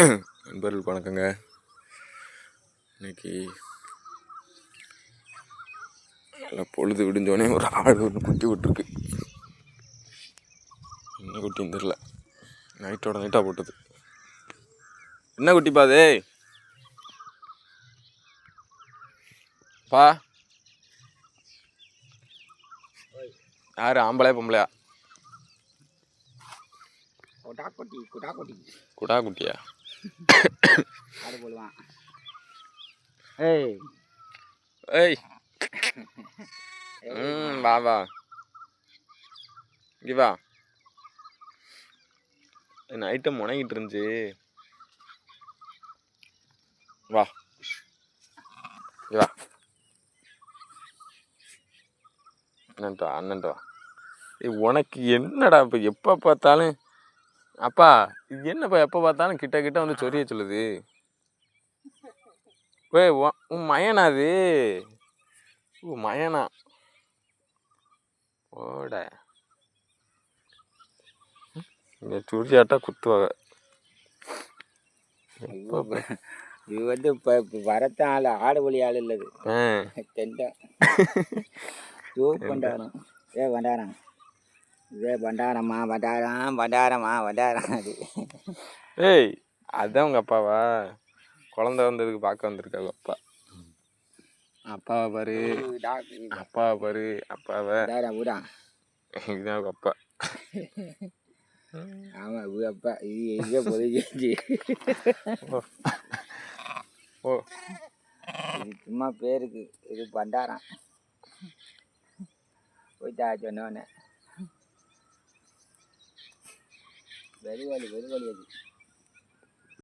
நண்பர்களுக்கு வணக்கங்க. இன்னைக்கு நல்லா பொழுது விடிஞ்சோடனே ஒரு ஆடு ஒன்று குட்டி விட்டுருக்கு. என்ன குட்டின்னு தெரில நைட்டோட நைட்டாக போட்டது. என்ன குட்டிப்பா அது? பா. யார்? ஆம்பளையா பொம்பளையா? குடா குட்டியா? ஆடு போடுவான் ஏய் ஏய் ம் வா வா இங்கே வா நைட்டு முனைகிட்டு இருந்துச்சு. வா. வா அண்ணன்ட்டு வா அண்ணன்ட்டு வா. ஏய் உனக்கு என்னடா இப்போ? எப்போ பார்த்தாலும் அப்பா இது என்னப்பா எப்போ பார்த்தாலும் கிட்ட கிட்ட வந்து சொரிய சொல்லுது? ஏய் உன் மயனா அது? ஓ மயனா. ஓட இங்கே சுரியாட்டா குத்துவாங்க. இது வந்து இப்போ வரத்தான் ஆள் ஆடு வழி ஆள் இல்லது ஆ. தெண்டம் தூ பண்டாரம் ஏ பண்டாரம் இதே பண்டாரம்மா பண்டாரம் பண்டாரம்மா பண்டாரம். அது ஏய் அதான் உங்கள் அப்பாவா? குழந்த வந்ததுக்கு பார்க்க வந்திருக்காங்க அப்பா. அப்பாவை பாரு. அப்பாவை பாரு அப்பாவை. ஊடா இதுதான் அவங்க அப்பா. ஆமாம் இது அப்பா. இது எங்கே பொதுச்சு ஓ. இது சும்மா பேருக்கு. இது பண்டாரம். போயிட்டா சொன்னோன்னே வெறுவலி வெறுவலி அது